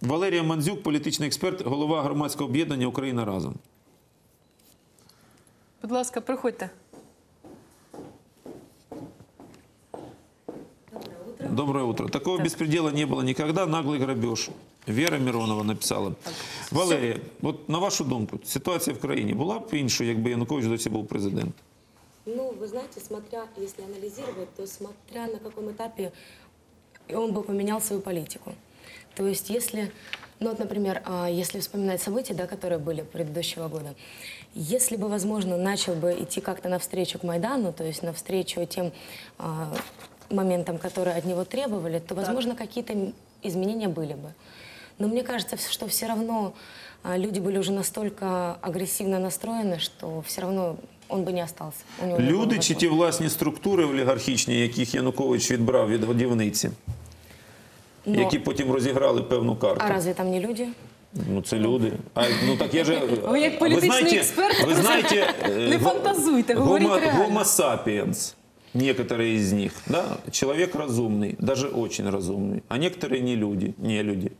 Валерія Мандзюк, політичний експерт, голова громадського об'єднання Україна разом. Будь ласка, приходьте. Доброе утро. Такого беспредела не было никогда. Наглый грабеж. Вера Миронова написала. Валерія, от на вашу думку, ситуація в країні була б іншою, якби Янукович досі був президентом? Ну, вы знаете, смотря, если анализировать, то смотря на каком этапе он бы поменял свою политику. То есть, если, ну вот, например, а, если вспоминать события, да, которые были предыдущего года, если бы, возможно, начал бы идти как-то навстречу к Майдану, то есть навстречу тем а, моментам, которые от него требовали, то, возможно, какие-то м- изменения были бы. Но мне кажется, что все равно а, люди были уже настолько агрессивно настроены, что все равно он бы не остался. У него не было Люди чи ті возможности. власні структури олігархічні, яких Янукович відбрав від годівниці, Но- які потім розіграли певну карту? А разве там не люди? Ну, це люди. А, ну, так я же... Ви як політичний експерт, ви знаєте, е, не го- фантазуйте, говоріть гомо, реально. Homo sapiens, некоторые из них, да, человек разумный, даже очень разумный, а некоторые не люди, не люди.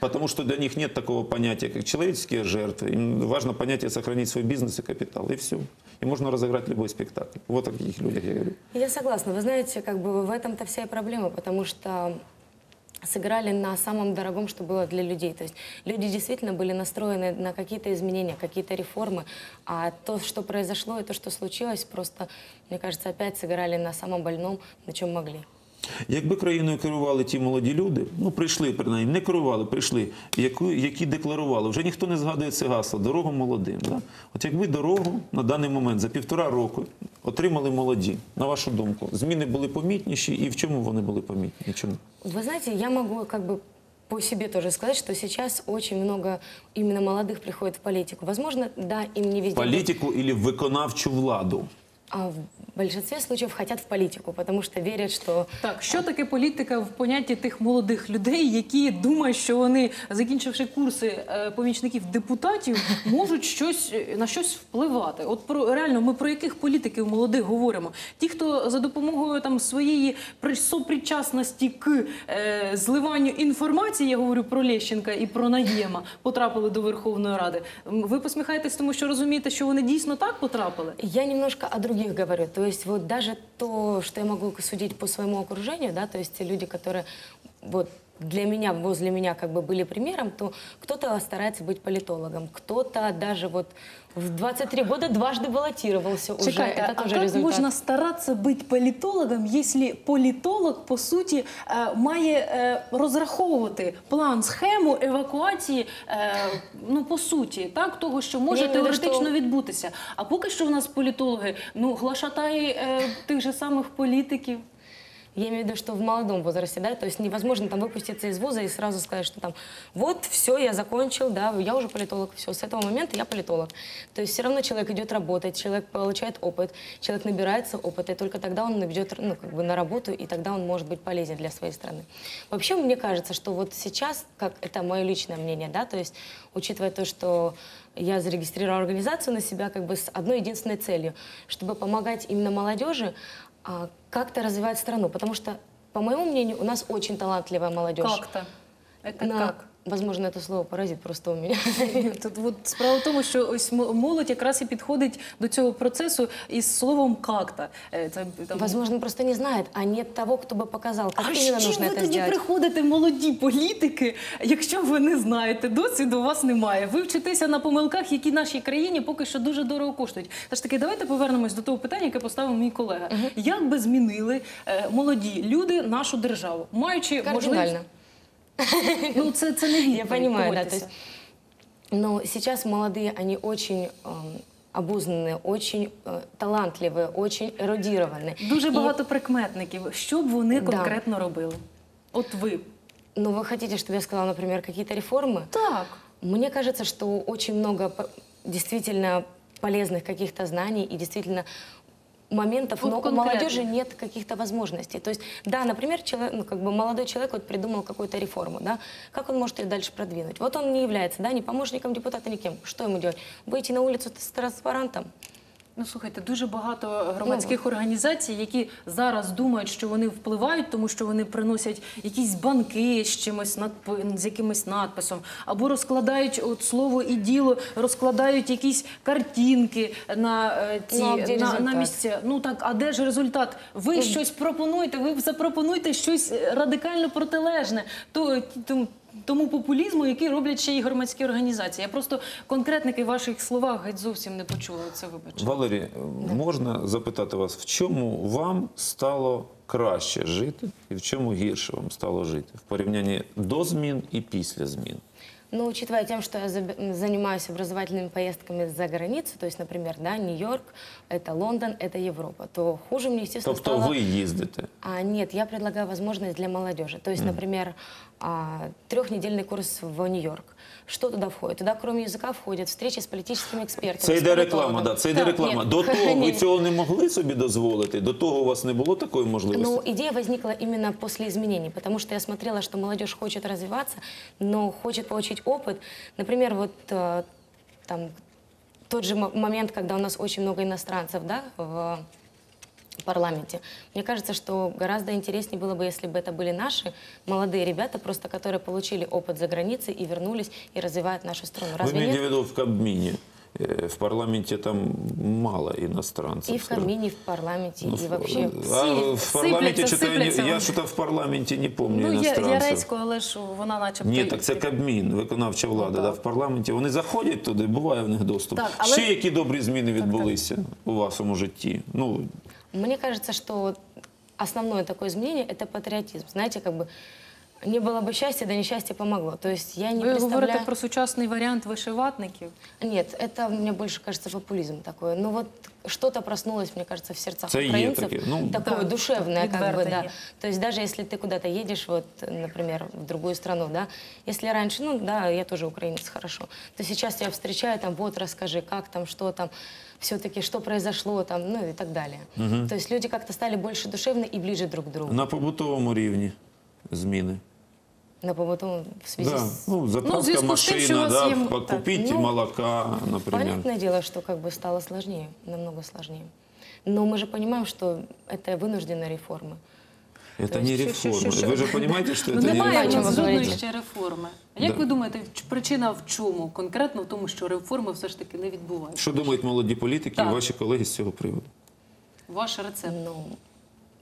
Потому что для них нет такого понятия, как человеческие жертвы. Им важно понятие сохранить свой бизнес и капитал, и все. И можно разыграть любой спектакль. Вот о таких людях я говорю. Я согласна. Вы знаете, как бы в этом-то вся и проблема, потому что сыграли на самом дорогом, что было для людей. То есть люди действительно были настроены на какие-то изменения, какие-то реформы, а то, что произошло и то, что случилось, просто, мне кажется, опять сыграли на самом больном, на чем могли. Якби країною керували ті молоді люди, ну прийшли принаймні, не керували, прийшли, яку, які декларували, вже ніхто не згадує це гасло дорогу молодим. Да? От якби дорогу на даний момент за півтора року отримали молоді, на вашу думку, зміни були помітніші, і в чому вони були помітні? Чому? Вы знаете, я могу как бы по себе тоже сказать, что сейчас очень много именно молодых приходит в политику. Возможно, да, им не везде... Політику і виконавчу владу. А в большинстве случаев хотят в политику, потому что верят, что Так, що таке політика в понятті тих молодих людей, які думають, що вони, закінчивши курси е, помічників депутатів, можуть щось е, на щось впливати? От про реально, ми про яких політиків молодих говоримо? Ті, хто за допомогою там своєї при- сопричасності к е, зливанню інформації, я говорю про Лещенка і про Наєма, потрапили до Верховної Ради. Ви посміхаєтесь, тому що розумієте, що вони дійсно так потрапили? Я немножко о других говорю. То есть вот даже то, что я могу судить по своему окружению, да, то есть те люди, которые вот для меня, возле меня как бы были примером, то кто-то старается быть политологом, кто-то даже вот в 23 года дважды баллотировался уже. Чекайте, Это а тоже как результат. можно стараться быть политологом, если політолог, по суті, е, має е, розраховувати план, схему евакуації, е, ну, по суті, так, того, що може Я думаю, теоретично що- відбутися. А поки що в нас політологи, ну, глашатаї е, тих же самих політиків. Я имею в виду, что в молодом возрасте, да, то есть невозможно там выпуститься из вуза и сразу сказать, что там, вот, все, я закончил, да, я уже политолог, все, с этого момента я политолог. То есть все равно человек идет работать, человек получает опыт, человек набирается опыта, и только тогда он идет, ну, как бы на работу, и тогда он может быть полезен для своей страны. Вообще, мне кажется, что вот сейчас, как это мое личное мнение, да, то есть, учитывая то, что я зарегистрировала организацию на себя как бы с одной единственной целью, чтобы помогать именно молодежи а, как-то развивать страну. Потому что, по моему мнению, у нас очень талантливая молодежь. Как-то. Это На- как? Возможно, это слово паразит просто у меня. Тут от справа в тому, що ось м- молодь якраз і підходить до цього процесу із словом «как-то». Е, Це, там, Возможно, просто не знает, а нет того, кто бы показал, как А з именно чим нужно ви это тоді сделать. приходите, молоді політики, якщо ви не знаєте, досвіду у вас немає. Ви вчитеся на помилках, які нашій країні поки що дуже дорого коштують. Та ж таки, давайте повернемось до того питання, яке поставив мій колега. Як би змінили е, молоді люди нашу державу, маючи можливість... Кардинально. Ну, це, це не відповідь, Я понимаю, да, то погодьтеся. есть, но сейчас молодые, они очень эм, обузданные, очень э, талантливые, очень эрудированные. Дуже И- багато прикметників. Що б вони Да. конкретно робили? От ви. Ну, вы хотите, чтобы я сказала, например, какие-то реформы? Так. Мне кажется, что очень много по- действительно полезных каких-то знаний и действительно моментов, Вот но у конкретно. молодежи нет каких-то возможностей. То есть, да, например, человек, ну, как бы молодой человек вот придумал какую-то реформу, да, как он может ее дальше продвинуть? Вот он не является, да, ни помощником депутата, никем. Что ему делать? Выйти на улицу с транспарантом? Ну слухайте, дуже багато громадських організацій, які зараз думають, що вони впливають, тому що вони приносять якісь банки з чимось надпи- з якимось надписом, або розкладають от слово і діло, розкладають якісь картинки на е, ці Ну, на, на місця. Ну так, а де ж результат? Ви щось пропонуєте, ви запропонуйте щось радикально протилежне. То тому, тому популізму, який роблять ще й громадські організації. Я просто конкретники в ваших словах геть зовсім не почула. Це вибачте. Валерій, можна запитати вас, в чому вам стало краще жити і в чому гірше вам стало жити в порівнянні до змін і після змін? Но учитывая тем, что я заб- м, занимаюсь образовательными поездками за границу, то есть, например, да, Нью-Йорк, это Лондон, это Европа, то хуже мне, естественно, Тобто стало... ви їздите. А, нет, я предлагаю возможность для молодежи. То есть, например, а, трехнедельный курс в Нью-Йорк. Что туда входит? Туда, кроме языка, входят встречи с политическими экспертами. Це с йде реклама, политологом. да, це йде Так, реклама. нет, До того ви ні. цього не могли собі дозволити? До того у вас не було такої можливості? Ну, идея возникла именно после изменений, потому что я смотрела, что молодежь хочет развиваться, но хочет получить опыт. Например, вот э, там тот же мо- момент, когда у нас очень много иностранцев, да, в парламенте. Мне кажется, что гораздо интереснее было бы, если бы это были наши молодые ребята, просто которые получили опыт за границей и вернулись и развивают нашу страну. Ви Разве маєте в нет? виду в Кабміні. Е, В парламенті там мало іностранців. И в Кабмине, и в парламенте, Ну, и вообще. А в парламенті сипляться, читаю, сипляться я вони. що там в парламенті не пам'ятаю Ну, є іностранців. Ярецько, але ж вона начебто... Ні, так це Кабмін, виконавча влада. Ну, да, так. в парламенті вони заходять туди, буває в них доступ. Так, але- Ще які добрі зміни відбулися у вашому житті? Ну, Мне кажется, что основное такое изменение – это патриотизм. Знаете, как бы не было бы счастья, да несчастье помогло. То есть я не Ви говорите представляю... про сучасний варіант вишиватників. Нет, это мне больше кажется популизм такой. Ну вот что-то проснулось, мне кажется, в сердцах Это и украинцев. таки, ну, такое Да, душевное, как бы, відверто да. є. То есть даже если ты куда-то едешь, вот, например, в другую страну, да, если раньше, ну да, я тоже украинец, хорошо, то сейчас тебя встречают, там, вот, расскажи, как там, что там, все-таки, что произошло там, ну и так далее. То есть люди как-то стали больше душевны и ближе друг к другу. на побутовому рівні зміни. На поводу в связи Да. с... Ну, Ну, в заправка зв'язку з тим, що у машина, вас да, є- по- так, купіть ну, молока, наприклад. Понятное дело, что как бы стало сложнее, намного сложнее. Но мы же понимаем, что это вынужденные реформы. Это не Що- що- реформа. що- що? Ви ж розумієте, що Ну, це не немає реформа. в нас О чому ви жодної говорите? ще реформи. А як Да. ви думаєте, ч- причина в чому? Конкретно в тому, що реформи все ж таки не відбуваються? Що думають молоді політики Так. і ваші колеги з цього приводу? Ваш рецепт. Но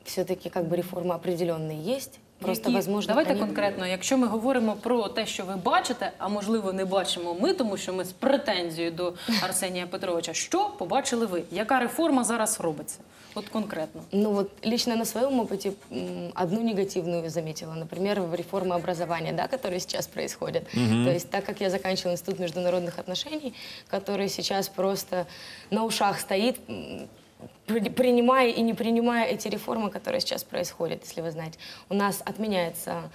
все-таки как бы реформы определенные есть. Просто, Які? возможно, Давайте они- конкретно, якщо ми говоримо про те, що ви бачите, а можливо не бачимо ми, тому що ми з претензією до Арсенія Петровича, що побачили ви? Яка реформа зараз робиться? От конкретно. Ну вот лично на своем опыте м, одну негативную заметила. Например, в реформе образования, да, которые сейчас происходят. То есть так как я заканчивала Институт международных отношений, который сейчас просто на ушах стоит, м, при- Принимая и не принимая эти реформы, которые сейчас происходят, если вы знаете. У нас отменяется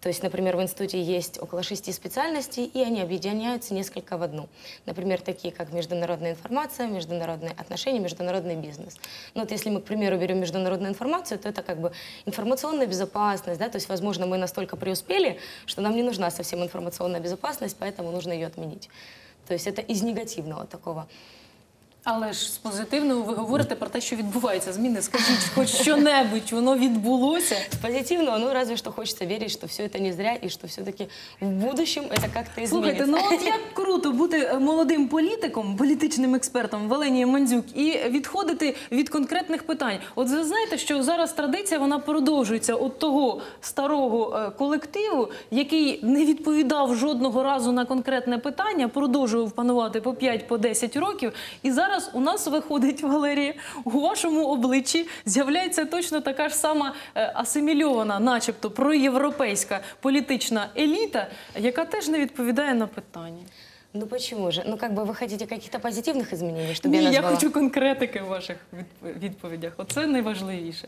то есть, например, в институте есть около шести специальностей, и они объединяются несколько в одну. Например, такие как международная информация, международные отношения, международный бизнес. Ну вот если мы, к примеру, берем международную информацию, то это как бы информационная безопасность, да, то есть, возможно, мы настолько преуспели, что нам не нужна совсем информационная безопасность, поэтому нужно ее отменить. То есть это из негативного такого. Але ж з позитивного ви говорите про те, що відбуваються зміни. Скажіть, хоч що-небудь воно відбулося. С позитивного, ну разве что хочется верить, что все это не зря, и что все-таки в будущем это как-то Слухайте, изменится. ну от як круто бути е, молодим політиком, політичним експертом Валенієм Мандзюк і відходити від конкретних питань. От ви знаєте, що зараз традиція вона продовжується от того старого е, колективу, який не відповідав жодного разу на конкретне питання, продовжував панувати по 5 по 10 років. І зараз у нас виходить Валерія у вашому обличчі з'являється точно така ж сама е, асимільована, начебто проєвропейська політична еліта, яка теж не відповідає на питання. Ну почему же? Ну как бы вы хотите каких-то позитивных изменений, чтобы Ні, я я назвала? хочу конкретики в ваших відп- відповідях. Оце найважливіше.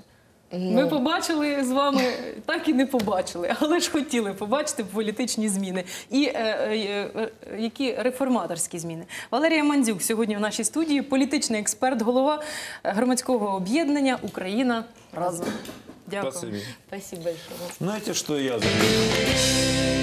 Ми побачили з вами, так і не побачили, але ж хотіли побачити політичні зміни і е, е, е, які реформаторські зміни. Валерія Мандзюк сьогодні в нашій студії, політичний експерт, голова е, громадського об'єднання Україна разом. Дякую. Спасибо. Спасибо большое. Знаете, что я заметил?